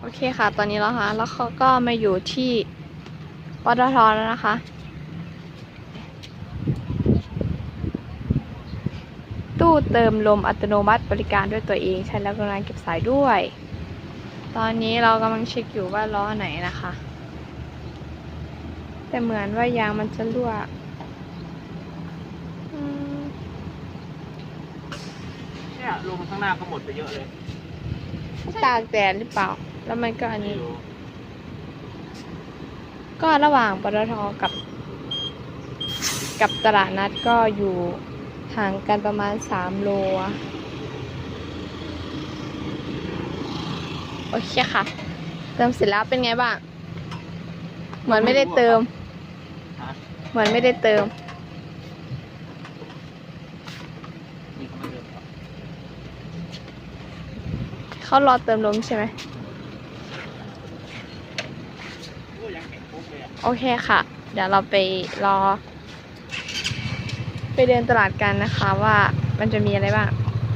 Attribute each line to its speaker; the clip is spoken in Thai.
Speaker 1: โอเคค่ะ ตอนนี้แล้วค่ะ แล้วเขาก็มาอยู่ที่ปตทแล้วนะคะ ตู้เติมลมอัตโนมัติบริการด้วยตัวเองใช้แล้วกำลังเก็บสายด้วย ตอนนี้เรากำลังเช็คอยู่ว่าล้อไหนนะคะ แต่เหมือนว่ายางมันจะรั่วอืม
Speaker 2: เนี่ยลมข้างหน้าก็หมดไปเยอะเลย
Speaker 1: ตากแดดหรือเปล่า แล้วมันก็อัน
Speaker 2: ไม่
Speaker 1: นี้
Speaker 2: รู้
Speaker 1: ก็ระหว่างปตทกับ กับตลาดนัดก็อยู่ห่างกันประมาณ3โลอะโอเคค่ะ เติมเสร็จแล้วเป็นไงบ้าง เหมือนไม่ได้เติม
Speaker 2: ฮะ
Speaker 1: เหมือนไม่ได้เติม
Speaker 2: มีเขามาเดินเหรอ
Speaker 1: เขารอเติมลมใช่ไหม
Speaker 2: โอ้ยังแข็งปุ๊บเลยอะ
Speaker 1: โอเคค่ะ เดี๋ยวเราไปรอ ไปเดินตลาดกันนะคะว่ามันจะมีอะไรบ้าง